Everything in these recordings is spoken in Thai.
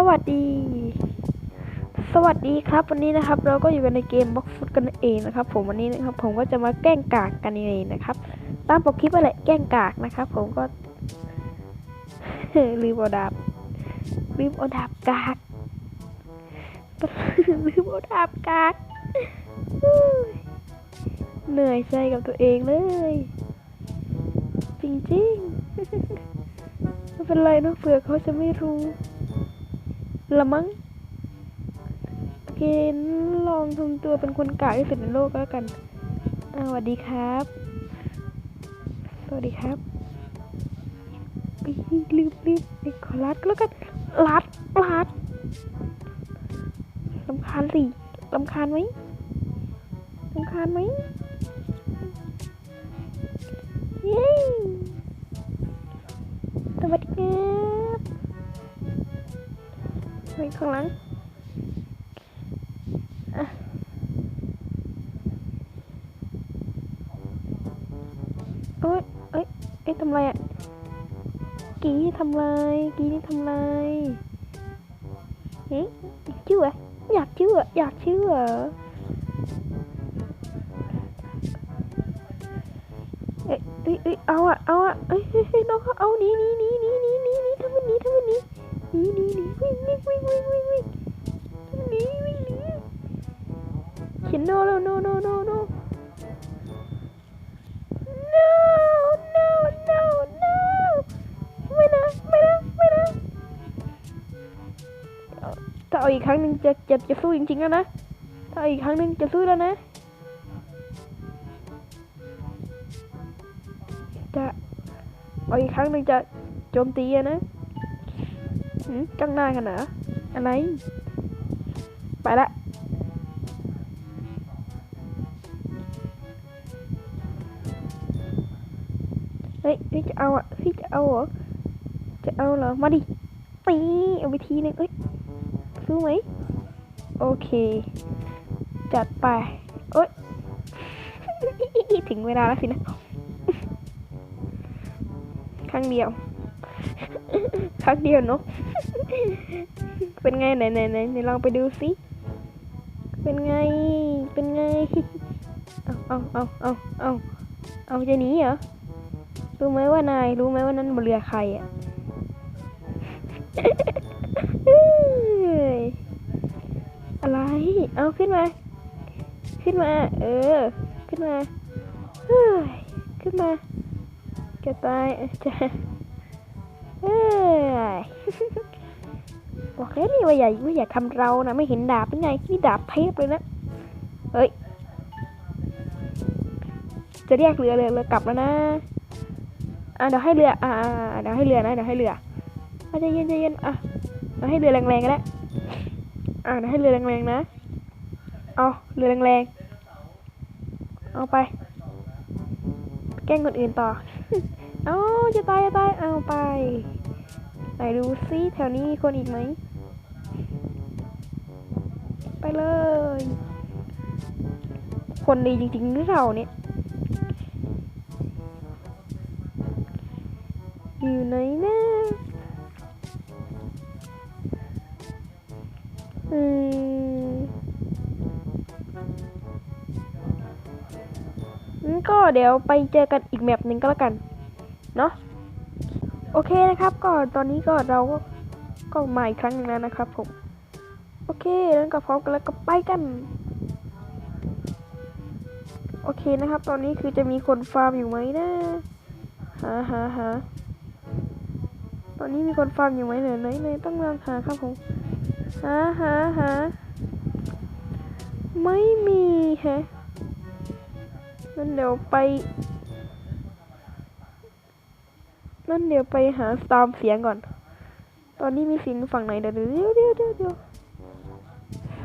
สวัสดี สวัสดีครับ วันนี้นะครับ เราก็อยู่กันในเกมบล็อกฟุตกันเองนะครับ ผมวันนี้นะครับ ผมก็จะมาแกล้งกากกันเองนะครับ ตามปกคลิปไปแหละแกล้งกากนะครับ ผมก็ลืมเอาดาบลืมเอาดาบกากลืมเอาดาบกากเหนื่อยใจกับตัวเองเลย จริงๆไม่เป็นไรเนะเผื่อเขาจะไม่รู้ ละมั้งโอเคลองทำตัวเป็นคนกากที่สุดในโลกก็แล้วกันอาสวัสดีครับ สวัสดีครับอีลืมลืมไอ้ขอรัดก็แล้วกันรัดรัดลำคาญสิลำคาญไหมลำคาญไหมเย้สวัสดีครับ ไปข้างหลังเอ้ยเอ้ยเอ้ยทำไรอะ กีทำไร กีนี่ทำไรเฮ้ยอยากชื่ออยากชื่ออยากชื่อเอ้ยเอ้ยเอ้ยเอาอะเอาอะเอ้ยเฮ้ยเฮ้ยน้องเขาเอาหนีหนีหนีหนีหนีหนีหนีทำมันหนีทำมันหนี หนีหนีหนีวิ่งวิ่งวิ่งวิ่งวิ่งวิ่งทำมันหนีวิ่งหนีเขียน no แล้ว no no no no no no no no ไม่นะไม่นะไม่นะเอาถ้าเอาอีกครั้งหนึ่งจะจะจะสู้จริงๆแล้วนะถ้าเอาอีกครั้งหนึ่งจะสู้แล้วนะจะเอาอีกครั้งหนึ่งจะโจมตีอะนะหืม จ้องหน้ากันเหรออะไร ไปละเฮ้ยเฮ้ยจะเอาอะเฮ้ยจะเอาเหรอจะเอาเหรอ มาดิตีเอาไปทีหนึงเอ้ยสู้ไหมโอเค จัดไปโอ๊ยถึงเวลาแล้วสินะครั้งเดียว ครั้งเดียวเนาะ เป็นไงไหนไหนไหนไหนลองไปดูสิเป็นไง เป็นไง เอาเอาเอาเอาเอาเอาจะหนีเหรอ รู้ไหมว่านาย รู้ไหมว่านั้นเรือใครอะเฮ้ยอะไร เอาขึ้นมา ขึ้นมา เออ ขึ้นมาเฮ้ยขึ้นมาจะตายจะเอ้ย บอกแล้วนี่ว่าอย่ว่าอย่าทำเรานะไม่เห็นดาบเป็นไงนี่ดาบเทพเลยนะเฮ้ยจะเรียกเรือเรือเรือกลับแล้วนะอะเดี๋ยวให้เรืออ่าเดี๋ยวให้เรือนะเดี๋ยวให้เรืออะใจเย็นใจเย็นอะเดี๋ยวให้เรือแรงๆก็ได้อะเดี๋ยวให้เรือแรงๆนะเอาเรือแรงๆเอาไป แกล้งคนอื่นต่อเอาจะตายจะตายเอาไปไหนดูซิแถวนี้มีคนอีกไหม เลย คนดีจริงๆหรือเราเนี่ยอยู่ไหนนะอืมก็เดี๋ยวไปเจอกันอีกแมปหนึ่งก็แล้วกัน เนาะโอเคนะครับ ก็ตอนนี้ก็เราก็มาอีกครั้งหนึงแล้วนะครับผม เคแล้วก็พร้อมกันแล้วก็ไปกัน โอเคนะครับ ตอนนี้คือจะมีคนฟาร์มอยู่ไหมนะหาหาหาตอนนี้มีคนฟาร์มอยู่ไหมไหนไหนไหนต้องลองหาครับผมหาหาหาไม่มีแฮะนั่นเดี๋ยวไปนั่นเดี๋ยวไปหาตามเสียงก่อน ตอนนี้มีเสียงฝั่งไหนเดี๋ยวเดี๋ยวเดี๋ยวเดี๋ยว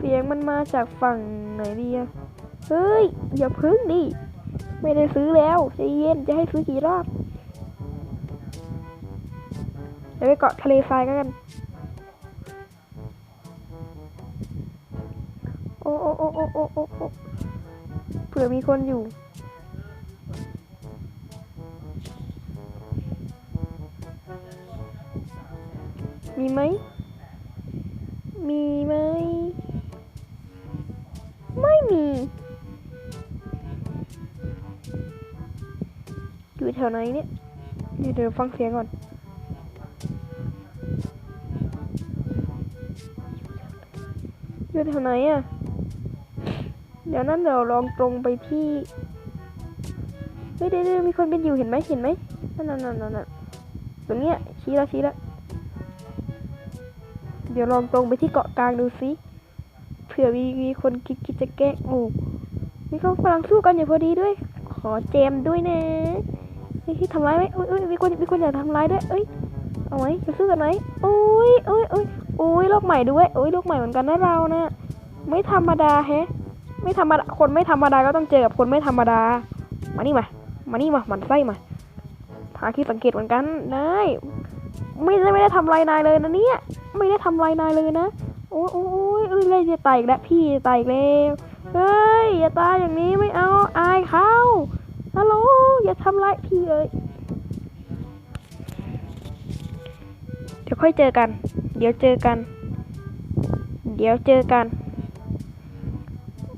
เสียงมันมาจากฝั่งไหนดีอะเฮ้ย อย่าพึ่งดิ ไม่ได้ซื้อแล้วใจเย็นจะให้ซื้อกี่รอบเดี๋ยวไปเกาะทะเลทรายกัน โอ้โอ้โอ้โอ้โอ้โอ้โอ้เผื่อมีคนอยู่มีไหมมี ถวไหนเนี่ยเดี๋ยวฟังเสียงก่อนอยู่แถวไหนอะเดี๋ยวนั้นเดี๋ยวลองตรงไปที่ เฮ้ยเดี๋ยวมีคนเป็นอยู่เห็นไหมเห็นไหมนั่นนั่นนั่นนั่นนั่นตรงเนี้ยชี้แล้วชี้แล้ว เดี๋ยวลองตรงไปที่เกาะกลางดูสิ เผื่อมีมีคนคิดคิดจะแกล้งโอ้มีเขากำลังสู้กันอยู่พอดีด้วย ขอเจมด้วยนะ เฮ้ยทำร้ายไหมอุ้ยอุ้ยมีคนมีคนอยากทำร้ายด้วยเอ้ยเอาไหมจะสู้อกันไหมโอ้ยโอ้ยโอ้ยโอ้ยโลกใหม่ด้วยโอ้ยโลกใหม่เหมือนกันนะเรานะไม่ธรรมดาแฮะ ไม่ธรรมดาคนไม่ธรรมดาก็ต้องเจอกับคนไม่ธรรมดา มานี่มา มานี่มาหมันไส้มาหาที่สังเกตเหมือนกันนายไม่ได้ไม่ได้ทำลายนายเลยนะเนี่ย ไม่ได้ทำลายนายเลยนะโอ้ยโอ้ยโอ้ยเอ้ยเลยจะตายอีกแล้วพี่จะตายอีกแล้วเฮ้ยอย่าตายอย่างนี้ไม่เอาอายเขา ฮัลโหล อย่าทำร้ายพี่เอ้ยเดี๋ยวค่อยเจอกัน เดี๋ยวเจอกัน เดี๋ยวเจอกัน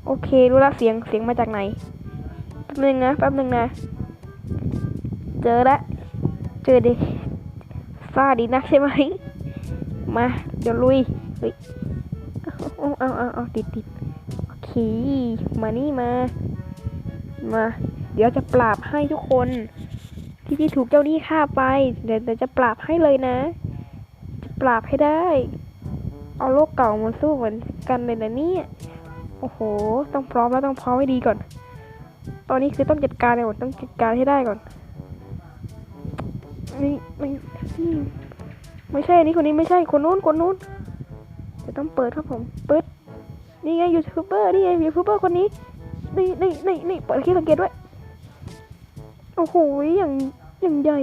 โอเค รู้ละเสียง เสียงมาจากไหน แป๊บนึงนะ แป๊บนึงนะ เจอละเจอดิซาดีนักใช่ไหม มา เดี๋ยวลุย เฮ้ย เอาเอาเอาติดติดโอเค มานี่มา มา เดี๋ยวจะปราบให้ทุกคน ที่ที่ถูกเจ้าหนี้ฆ่าไป เดี๋ยวจะปราบให้เลยนะ จะปราบให้ได้ เอาโลกเก่ามาสู้เหมือนกันเลยนะเนี่ย โอ้โห ต้องพร้อมแล้วต้องพร้อมให้ดีก่อน ตอนนี้คือต้องจัดการเลยหมดต้องจัดการให้ได้ก่อนนี่ไม่อืมไม่ใช่นนี่คนนี้ไม่ใช่คนนู้นคนนู้นจะต้องเปิดครับผมเปิดนี่ไงยูทูบเบอร์นี่ไงยูทูบเบอร์คนนี้นี่นี่นี่นี่เปิดคลิปสังเกตด้วย โอ้โหอย่างอย่างใหญ่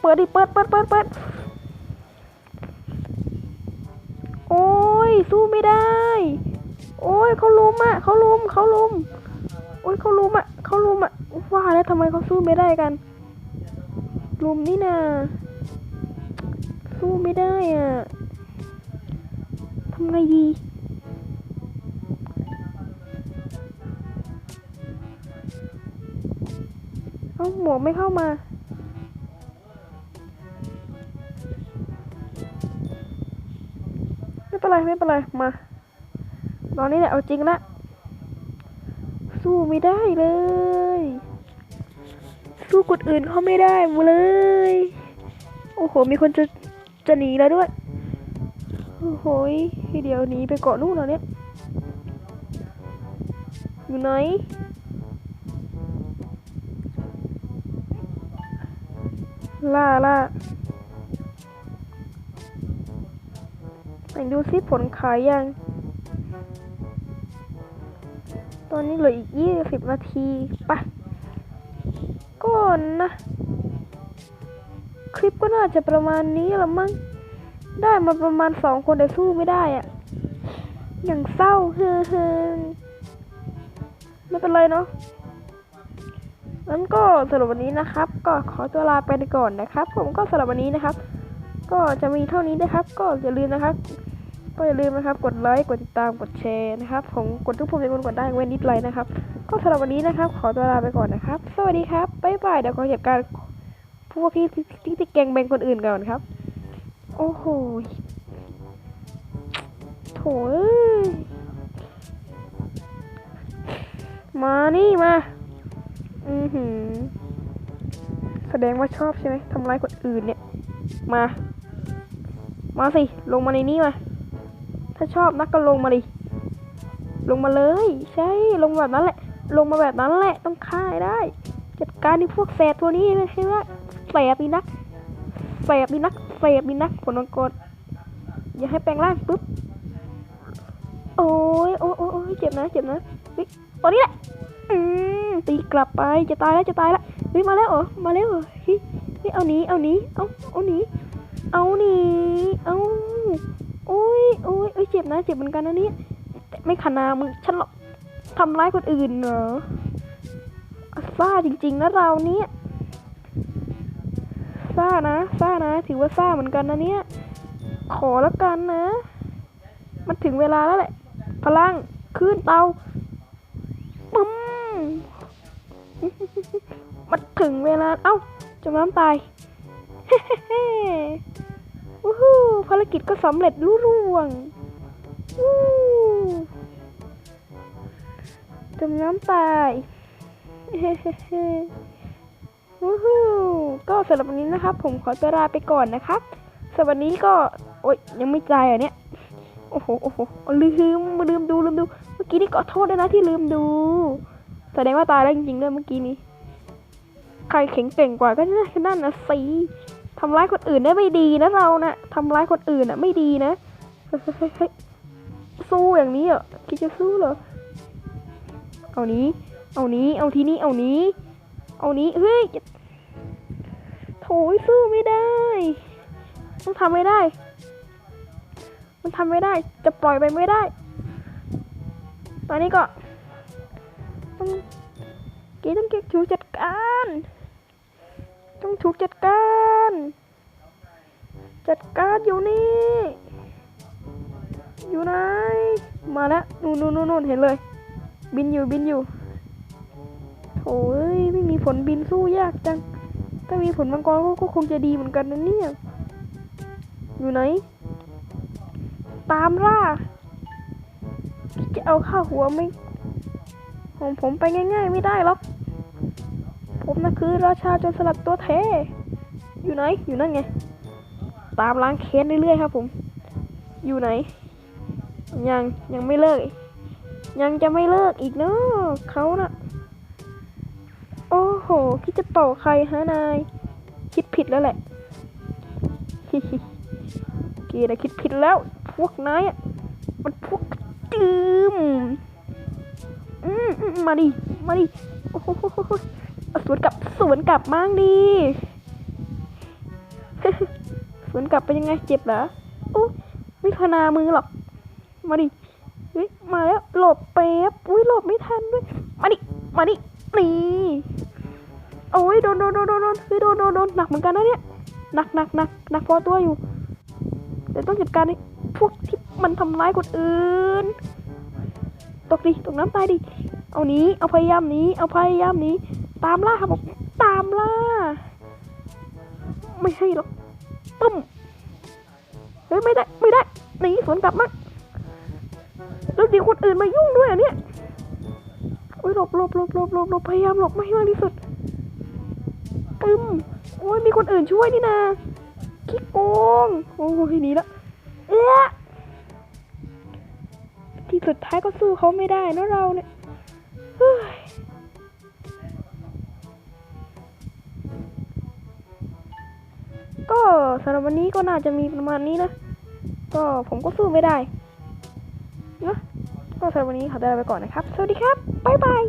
เปิดดิเปิดเปิดเปิดเปิดโอ้ยสู้ไม่ได้ โอ้ยเขาลุมอะเขาลุมเขาลุมโอ้ยเขาลุมอะเขาลุมอะว่าแล้วทำไมเขาสู้ไม่ได้กันลุมนี่นาสู้ไม่ได้อะทำไงดี อ้าหมวกไม่เข้ามา ไม่เป็นไรไม่เป็นไรมา ตอนนี้แหละเอาจริงละ สู้ไม่ได้เลย สู้คนอื่นเขาไม่ได้เลย โอ้โห มีคนจะจะหนีแล้วด้วย โอ้โหยเดี๋ยวหนีไปเกาะนู่นแล้วเนี่ย อยู่ไหน ล่าล่าไหนดูซิผลขายยัง ตอนนี้เหลืออีกยี่สิบนาทีปะก่อนนะ คลิปก็น่าจะประมาณนี้ละมั้ง ได้มาประมาณสองคนแต่สู้ไม่ได้อะอย่างเศร้าเฮ้อเฮ้อไม่เป็นไรเนาะงั้นก็สำหรับวันนี้นะครับ ก็ขอตัวลาไปก่อนนะครับ ผมก็สำหรับวันนี้นะครับ ก็จะมีเท่านี้นะครับ ก็อย่าลืมนะครับ ก็อย่าลืมนะครับ กดไลค์กดติดตามกดแชร์นะครับผมกดทุกปุ่มในบนกดได้เว้นนิดไลค์นะครับ ก็สำหรับวันนี้นะครับ ขอตัวลาไปก่อนนะครับ สวัสดีครับบ๊ายบายเดี๋ยวขอเหตุการณ์พวกที่ที่ที่แกงแบงคนอื่นก่อนครับ โอ้โหโถยมานี่มา อือหือ แสดงว่าชอบใช่ไหมทำร้ายคนอื่นเนี่ย มา มาสิ ลงมาในนี้มา ถ้าชอบนักก็ลงมาดิ ลงมาเลย ใช่ ลงแบบนั้นแหละ ลงมาแบบนั้นแหละ ต้องฆ่าได้ จัดการที่พวกแสบตัวนี้นะใช่ไหมแสบดีนักแสบดีนักแสบดีนักผลมังกรอย่าให้แปลงร่างปุ๊บ โอ้ยโอ้ยโอ้ยเจ็บนะ เจ็บนะตัวนี้แหละ อืมตีกลับไป จะตายแล้ว จะตายแล้ว ฮ้ยมาแล้วเหรอ มาแล้วเหรอเฮ้ยเอาหนีเอาหนีเอาเอาหนีเอาหนีเอาโอ้ยโอ้ยโอ้ยเจ็บนะ เจ็บเหมือนกันนะเนี่ยแต่ไม่ขนามึงฉันหรอกทำร้ายคนอื่นเหรอซ่าจริง ๆ นะเราเนี่ยซ่านะซ่านะ ถือว่าซ่าเหมือนกันนะเนี่ย ขอแล้วกันนะ มันถึงเวลาแล้วแหละ พลัง ขึ้นเตา ปึ้ มมาถึงเวลา เอ้าจมน้ำตายวู้ฮู้ภารกิจก็สำเร็จลุล่วงวู้จมน้ำตายวู้ฮู้ก็สำหรับวันนี้นะครับ ผมขอตัวลาไปก่อนนะครับสำหรับวันนี้ก็ โอ๊ยยังไม่ตายเหรอะเนี่ย โอ้โหโอ้โหลืมลืมดูลืมดู เมื่อกี้นี่ขอโทษด้วยนะที่ลืมดู แสดงว่าตายแล้วจริงๆด้วยเมื่อกี้นี้ ใครแข็งเก่งกว่าก็นั่นนั่นนะสิทำร้ายคนอื่นได้ไม่ดีนะเรานะทำร้ายคนอื่นอะไม่ดีนะเฮ้ยสู้อย่างนี้เหรอคิดจะสู้เหรอเอานี้ เอานี้ เอาทีนี้เอานี้ เอานี้เฮ้ยโถยสู้ไม่ได้ต้องทำไม่ได้ มันทำไม่ได้ จะปล่อยไปไม่ได้ ตอนนี้ก็ต้อง กีต้องเก็บถูกจัดการ ต้องถูกจัดการ จัดการอยู่นี่ อยู่ไหน มาแล้วนู่นนู่นนู่นนู่นเห็นเลย บินอยู่บินอยู่โถเอ้ยไม่มีผลบินสู้ยากจัง ถ้ามีผลมังกรก็ก็คงจะดีเหมือนกันนะเนี่ย อยู่ไหน ตามล่าจะเอาข้าหัวไม่ของผมไปง่าย ๆ ไม่ได้หรอก นะคือราชาจรสลัดตัวแท้ อยู่ไหน อยู่นั่นไง ตามล้างเค้นเรื่อยๆครับผม อยู่ไหน ยังยังไม่เลิก ยังจะไม่เลิกอีกเนาะเขาน่ะ โอ้โห คิดจะเป่าใครฮะนาย คิดผิดแล้วแหละเกียร์คิดผิดแล้ว พวกนายอะมันพวกจืมอืมมาดิ มาดิ โอ้โห สวนกลับสวนกลับมั่งดีสวนกลับเป็นยังไงเจ็บเหรอโอ้ไม่พนามือหรอก มาดิเฮ้ยมาแล้วหลบเป๊บอุ้ยหลบไม่ทันด้วย มาดิ มาดินี่โอ้ยโดนโดนโดนโดนโดนเฮ้ยโดนโดนโดนหนักเหมือนกันนะเนี่ยหนักหนักหนักหนักพอตัวอยู่เดี๋ยวต้องจัดการไอ้พวกที่มันทำร้ายคนอื่น ตกดิ ตกน้ำตายดิ เอาหนี้ เอาพยายามหนี้ เอาพยายามหนี้ ตามล่าครับผมตามล่า ไม่ให้หรอกตึ้มเฮ้ยไม่ได้ไม่ได้หนีสวนกลับมาแล้วเดี๋ยวคนอื่นมายุ่งด้วยอะเนี่ยโอ้ยหลบหลบหลบหลบหลบหลบพยายามหลบไม่ให้มากที่สุดตึมโอ้ยมีคนอื่นช่วยนี่นาขี้โกงโอ้ยหนีละเอ๊ะที่สุดท้ายก็สู้เขาไม่ได้นะเราเนี่ย ก็สำหรับวันนี้ก็น่าจะมีประมาณนี้นะ ก็ผมก็สู้ไม่ได้เนาะก็สำหรับวันนี้ขอตัวลาไปก่อนนะครับ สวัสดีครับ บ๊ายบาย